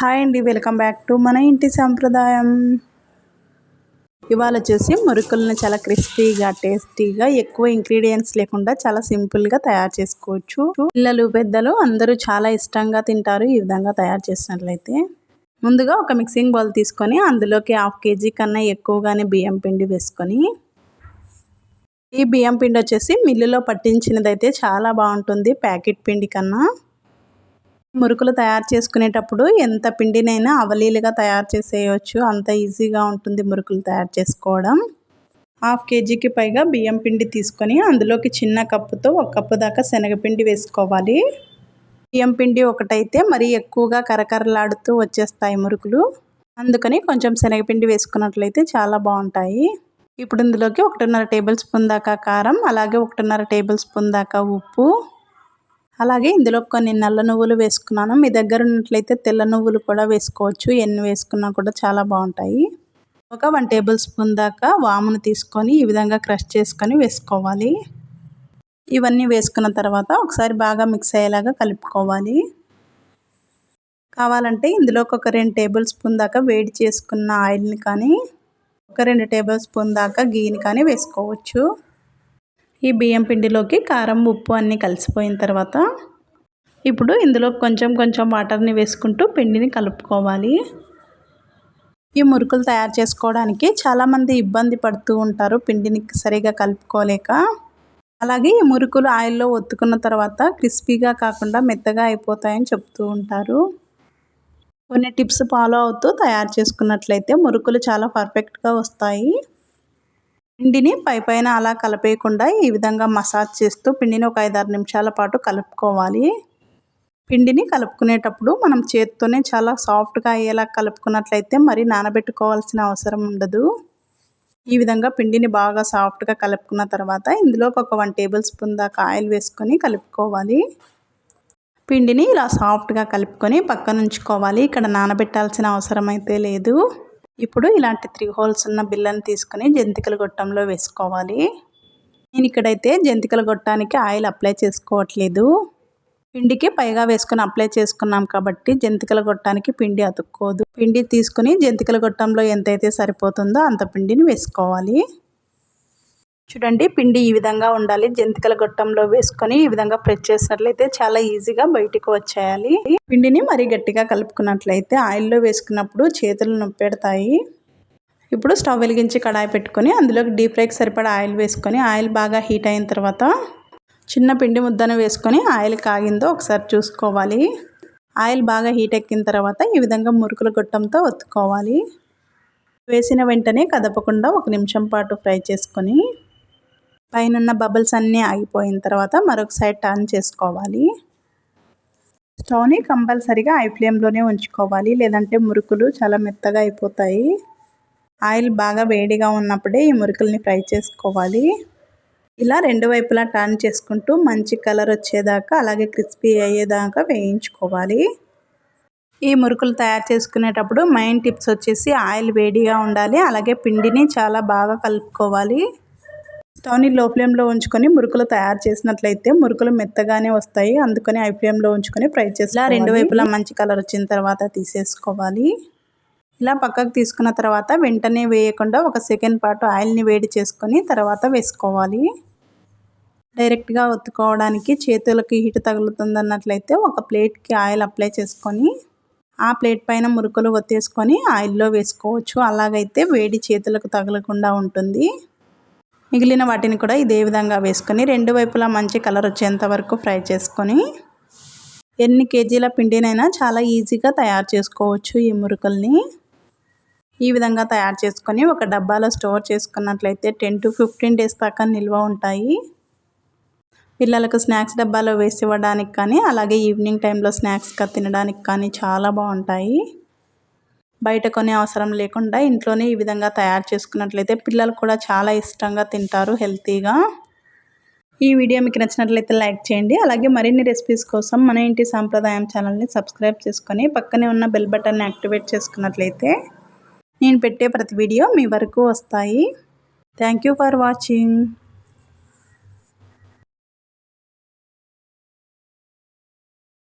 Hi అండి welcome back to మన ఇంటి సాంప్రదాయం. ఇవాళ వచ్చేసి మురుకులను చాలా క్రిస్పీగా టేస్టీగా ఎక్కువ ఇంగ్రీడియంట్స్ లేకుండా చాలా సింపుల్గా తయారు చేసుకోవచ్చు. పిల్లలు పెద్దలు అందరూ చాలా ఇష్టంగా తింటారు ఈ విధంగా తయారు చేసినట్లయితే. ముందుగా ఒక మిక్సింగ్ బౌల్ తీసుకొని అందులోకి హాఫ్ కేజీ కన్నా ఎక్కువగానే బియ్యం పిండి వేసుకొని ఈ బియ్యం పిండి వచ్చేసి మిల్లులో పట్టించినదైతే చాలా బాగుంటుంది ప్యాకెట్ పిండి కన్నా. మురుకులు తయారు చేసుకునేటప్పుడు ఎంత పిండినైనా అవలీలుగా తయారు చేసేయచ్చు. అంత ఈజీగా ఉంటుంది మురుకులు తయారు చేసుకోవడం. హాఫ్ కేజీకి పైగా బియ్యం పిండి తీసుకొని అందులోకి చిన్న కప్పుతో ఒక కప్పు దాకా శనగపిండి వేసుకోవాలి. బియ్యం పిండి ఒకటైతే మరీ ఎక్కువగా కరకరలాడుతూ వచ్చేస్తాయి మురుకులు. అందుకని కొంచెం శనగపిండి వేసుకున్నట్లయితే చాలా బాగుంటాయి. ఇప్పుడు ఇందులోకి ఒకటిన్నర టేబుల్ స్పూన్ దాకా కారం అలాగే ఒకటిన్నర టేబుల్ స్పూన్ దాకా ఉప్పు అలాగే ఇందులో కొన్ని నల్ల నువ్వులు వేసుకున్నాను. మీ దగ్గర ఉన్నట్లయితే తెల్ల నువ్వులు కూడా వేసుకోవచ్చు. ఎన్ని వేసుకున్నా కూడా చాలా బాగుంటాయి. ఒక వన్ టేబుల్ స్పూన్ దాకా వామును తీసుకొని ఈ విధంగా క్రష్ చేసుకొని వేసుకోవాలి. ఇవన్నీ వేసుకున్న తర్వాత ఒకసారి బాగా మిక్స్ అయ్యేలాగా కలుపుకోవాలి. కావాలంటే ఇందులోకి ఒక రెండు టేబుల్ స్పూన్ దాకా వేడి చేసుకున్న ఆయిల్ని కానీ ఒక రెండు టేబుల్ స్పూన్ దాకా గీని కానీ వేసుకోవచ్చు. ఈ బియ్యం పిండిలోకి కారం ఉప్పు అన్నీ కలిసిపోయిన తర్వాత ఇప్పుడు ఇందులో కొంచెం కొంచెం వాటర్ని వేసుకుంటూ పిండిని కలుపుకోవాలి. ఈ మురుకులు తయారు చేసుకోవడానికి చాలామంది ఇబ్బంది పడుతూ ఉంటారు పిండిని సరిగా కలుపుకోలేక. అలాగే ఈ మురుకులు ఆయిల్లో ఒత్తుకున్న తర్వాత క్రిస్పీగా కాకుండా మెత్తగా అయిపోతాయని చెప్తూ ఉంటారు. కొన్ని టిప్స్ ఫాలో అవుతూ తయారు చేసుకున్నట్లయితే మురుకులు చాలా పర్ఫెక్ట్గా వస్తాయి. పిండిని పై పైన అలా కలిపేయకుండా ఈ విధంగా మసాజ్ చేస్తూ పిండిని ఒక ఐదారు నిమిషాల పాటు కలుపుకోవాలి. పిండిని కలుపుకునేటప్పుడు మనం చేతితోనే చాలా సాఫ్ట్గా అయ్యేలా కలుపుకున్నట్లయితే మరి నానబెట్టుకోవాల్సిన అవసరం ఉండదు. ఈ విధంగా పిండిని బాగా సాఫ్ట్గా కలుపుకున్న తర్వాత ఇందులోకి ఒక వన్ టేబుల్ స్పూన్ దాకా ఆయిల్ వేసుకొని కలుపుకోవాలి. పిండిని ఇలా సాఫ్ట్గా కలుపుకొని పక్కన ఉంచుకోవాలి ఇక్కడ నానబెట్టాల్సిన అవసరం అయితే లేదు. ఇప్పుడు ఇలాంటి త్రీ హోల్స్ ఉన్న బిల్లని తీసుకొని జంతికల గొట్టంలో వేసుకోవాలి. నేను ఇక్కడైతే జంతికల గొట్టానికి ఆయిల్ అప్లై చేసుకోవట్లేదు. పిండికి పైగా వేసుకొని అప్లై చేసుకున్నాం కాబట్టి జంతికల గొట్టానికి పిండి అతుక్కోదు. పిండి తీసుకుని జంతికల గొట్టంలో ఎంతైతే సరిపోతుందో అంత పిండిని వేసుకోవాలి. చూడండి పిండి ఈ విధంగా ఉండాలి. జంతికల గొట్టంలో వేసుకొని ఈ విధంగా ప్రెస్ చేసినట్లయితే చాలా ఈజీగా బయటికి వచ్చేయాలి. పిండిని మరీ గట్టిగా కలుపుకున్నట్లయితే ఆయిల్లో వేసుకున్నప్పుడు చేతులు నొప్పెడతాయి. ఇప్పుడు స్టవ్ వెలిగించి కడాయి పెట్టుకొని అందులోకి డీప్ ఫ్రైకి సరిపడా ఆయిల్ వేసుకొని ఆయిల్ బాగా హీట్ అయిన తర్వాత చిన్న పిండి ముద్దను వేసుకొని ఆయిల్ కాగిందో ఒకసారి చూసుకోవాలి. ఆయిల్ బాగా హీట్ ఎక్కిన తర్వాత ఈ విధంగా మురుకుల గొట్టంతో ఒత్తుకోవాలి. వేసిన వెంటనే కదపకుండా ఒక నిమిషం పాటు ఫ్రై చేసుకొని పైన బబుల్స్ అన్నీ ఆగిపోయిన తర్వాత మరొక సైడ్ టర్న్ చేసుకోవాలి. స్టవ్ని కంపల్సరీగా ఐ ఫ్లేమ్లోనే ఉంచుకోవాలి. లేదంటే మురుకులు చాలా మెత్తగా అయిపోతాయి. ఆయిల్ బాగా వేడిగా ఉన్నప్పుడే ఈ మురుకుల్ని ఫ్రై చేసుకోవాలి. ఇలా రెండు వైపులా టర్న్ చేసుకుంటూ మంచి కలర్ వచ్చేదాకా అలాగే క్రిస్పీ అయ్యేదాకా వేయించుకోవాలి. ఈ మురుకులు తయారు చేసుకునేటప్పుడు మెయిన్ టిప్స్ వచ్చేసి ఆయిల్ వేడిగా ఉండాలి అలాగే పిండిని చాలా బాగా కలుపుకోవాలి. స్టవ్ని లో ఫ్లేమ్లో ఉంచుకొని మురుకులు తయారు చేసినట్లయితే మురుకులు మెత్తగానే వస్తాయి. అందుకని హై ఫ్లేమ్లో ఉంచుకొని ఫ్రై చేసి ఇలా రెండు వైపులా మంచి కలర్ వచ్చిన తర్వాత తీసేసుకోవాలి. ఇలా పక్కకు తీసుకున్న తర్వాత వెంటనే వేయకుండా ఒక సెకండ్ పాటు ఆయిల్ని వేడి చేసుకొని తర్వాత వేసుకోవాలి. డైరెక్ట్గా ఒత్తుకోవడానికి చేతులకి హీట్ తగులుతుంది అన్నట్లయితే ఒక ప్లేట్కి ఆయిల్ అప్లై చేసుకొని ఆ ప్లేట్ పైన మురుకులు ఒత్తేసుకొని ఆయిల్లో వేసుకోవచ్చు. అలాగైతే వేడి చేతులకు తగలకుండా ఉంటుంది. మిగిలిన వాటిని కూడా ఇదే విధంగా వేసుకొని రెండు వైపులా మంచి కలర్ వచ్చేంత వరకు ఫ్రై చేసుకొని ఎన్ని కేజీల పిండినైనా చాలా ఈజీగా తయారు చేసుకోవచ్చు ఈ మురుకుల్ని. ఈ విధంగా తయారు చేసుకొని ఒక డబ్బాలో స్టోర్ చేసుకున్నట్లయితే టెన్ టు ఫిఫ్టీన్ డేస్ దాకా నిల్వ ఉంటాయి. పిల్లలకు స్నాక్స్ డబ్బాలో వేసి ఇవ్వడానికి కానీ అలాగే ఈవినింగ్ టైంలో స్నాక్స్గా తినడానికి కానీ చాలా బాగుంటాయి. బయట కొనే అవసరం లేకుండా ఇంట్లోనే ఈ విధంగా తయారు చేసుకున్నట్లయితే పిల్లలు కూడా చాలా ఇష్టంగా తింటారు హెల్తీగా. ఈ వీడియో మీకు నచ్చినట్లయితే లైక్ చేయండి. అలాగే మరిన్ని రెసిపీస్ కోసం మన ఇంటి సాంప్రదాయం ఛానల్ని సబ్స్క్రైబ్ చేసుకొని పక్కనే ఉన్న బెల్ బటన్ని యాక్టివేట్ చేసుకున్నట్లయితే నేను పెట్టే ప్రతి వీడియో మీ వరకు వస్తాయి. Thank for watching.